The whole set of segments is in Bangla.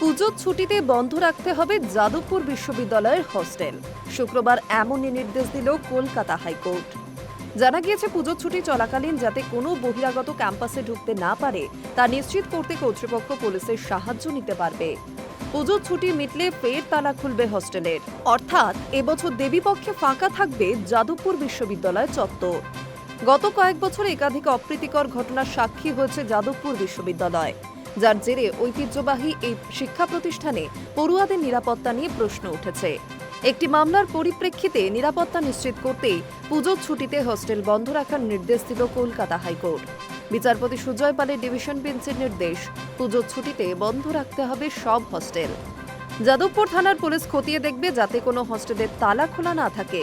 পুজোর ছুটিতে বন্ধ রাখতে হবে যাদবপুর বিশ্ববিদ্যালয়ের হস্টেল। শুক্রবার এমনই নির্দেশ দিল কলকাতা হাইকোর্ট। জানা গিয়েছে, পুজোর ছুটি চলাকালীন যাতে কোনো বহিরাগত ক্যাম্পাসে ঢুকতে না পারে, তা নিশ্চিত করতে কর্তৃপক্ষ পুলিশের সাহায্য নিতে পারবে। পুজোর ছুটি মিটলে ফের তালা খুলবে হস্টেলের। অর্থাৎ, এবছর দেবীপক্ষে ফাঁকা থাকবে যাদবপুর বিশ্ববিদ্যালয় চত্বর। গত কয়েক বছর একাধিক অপ্রীতিকর ঘটনার সাক্ষী হয়েছে যাদবপুর বিশ্ববিদ্যালয়। যার জেরে ঐতিহ্যবাহী এই শিক্ষা প্রতিষ্ঠানে পড়ুয়াদের নিরাপত্তা নিয়ে প্রশ্ন উঠেছে। একটি মামলার পরিপ্রেক্ষিতে নিরাপত্তা নিশ্চিত করতেই পুজোর ছুটিতে হোস্টেল বন্ধ রাখার নির্দেশ দিল কলকাতা হাইকোর্ট। বিচারপতি সুজয় পালের ডিভিশন বেঞ্চের নির্দেশ, পুজোর ছুটিতে বন্ধ রাখতে হবে সব হোস্টেল। যাদবপুর থানার পুলিশ খতিয়ে দেখবে যাতে কোনো হোস্টেলের তালা খোলা না থাকে।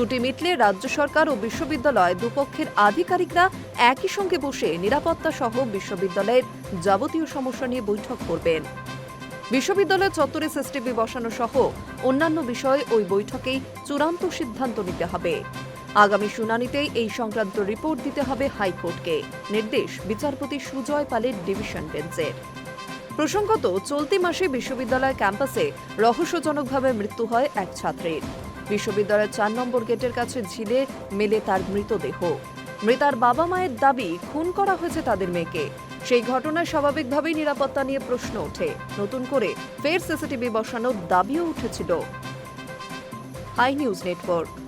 ছুটি মিটলে রাজ্য সরকার ও বিশ্ববিদ্যালয় দুপক্ষের আধিকারিকরা একই সঙ্গে বসে নিরাপত্তা সহ বিশ্ববিদ্যালয়ের যাবতীয় সমস্যা নিয়ে বৈঠক করবেন। বিশ্ববিদ্যালয় চত্বরে সিসিটিভি বসানো সহ অন্যান্য বিষয়ে ওই বৈঠকেই চূড়ান্ত সিদ্ধান্ত নিতে হবে। আগামী শুনানিতেই এই সংক্রান্ত রিপোর্ট দিতে হবে হাইকোর্টকে। নির্দেশ বিচারপতি সুজয় পালের ডিভিশন বেঞ্চের। প্রসঙ্গত, চলতি মাসে বিশ্ববিদ্যালয় ক্যাম্পাসে রহস্যজনকভাবে মৃত্যু হয় এক ছাত্রীর। বিশ্ববিদ্যালয়ের চার নম্বর গেটের কাছে ঝিলে মেলে তার মৃতদেহ। মৃতার বাবা মায়ের দাবি, খুন করা হয়েছে তাদের মেয়েকে। সেই ঘটনায় স্বাভাবিকভাবেই নিরাপত্তা নিয়ে প্রশ্ন ওঠে। নতুন করে ফের সিসিটিভি বসানোর দাবিও উঠেছিল। Hi news network.